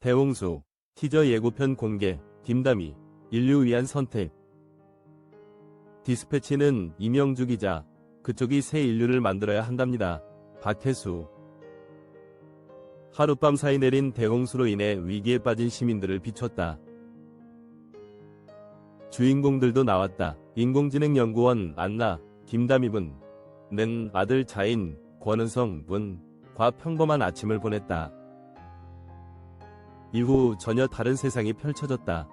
대홍수, 티저 예고편 공개, 김다미, 인류 위한 선택. 디스패치는 이명주 기자, 그쪽이 새 인류를 만들어야 한답니다. 박혜수. 하룻밤 사이 내린 대홍수로 인해 위기에 빠진 시민들을 비췄다. 주인공들도 나왔다. 인공지능연구원 안나, 김다미분, 는 아들 자인, 권은성 분과 평범한 아침을 보냈다. 이후 전혀 다른 세상이 펼쳐졌다.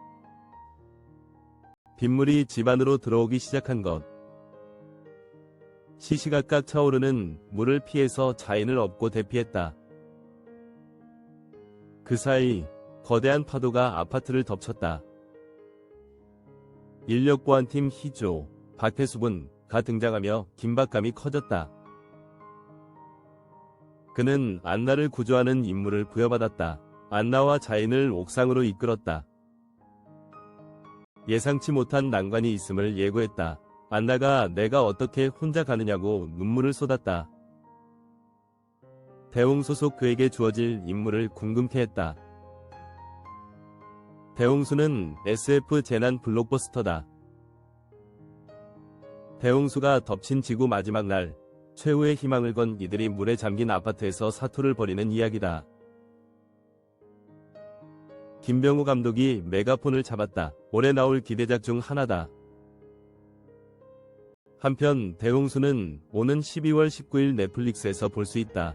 빗물이 집 안으로 들어오기 시작한 것. 시시각각 차오르는 물을 피해서 자인을 업고 대피했다. 그 사이 거대한 파도가 아파트를 덮쳤다. 인력 보안팀 희조, 박태수군가 등장하며 긴박감이 커졌다. 그는 안나를 구조하는 임무를 부여받았다. 안나와 자인을 옥상으로 이끌었다. 예상치 못한 난관이 있음을 예고했다. 안나가 내가 어떻게 혼자 가느냐고 눈물을 쏟았다. 대웅 소속 그에게 주어질 임무를 궁금케 했다. 대웅수는 SF 재난 블록버스터다. 대웅수가 덮친 지구 마지막 날, 최후의 희망을 건 이들이 물에 잠긴 아파트에서 사투를 벌이는 이야기다. 김병우 감독이 메가폰을 잡았다. 올해 나올 기대작 중 하나다. 한편 대홍수는 오는 12월 19일 넷플릭스에서 볼 수 있다.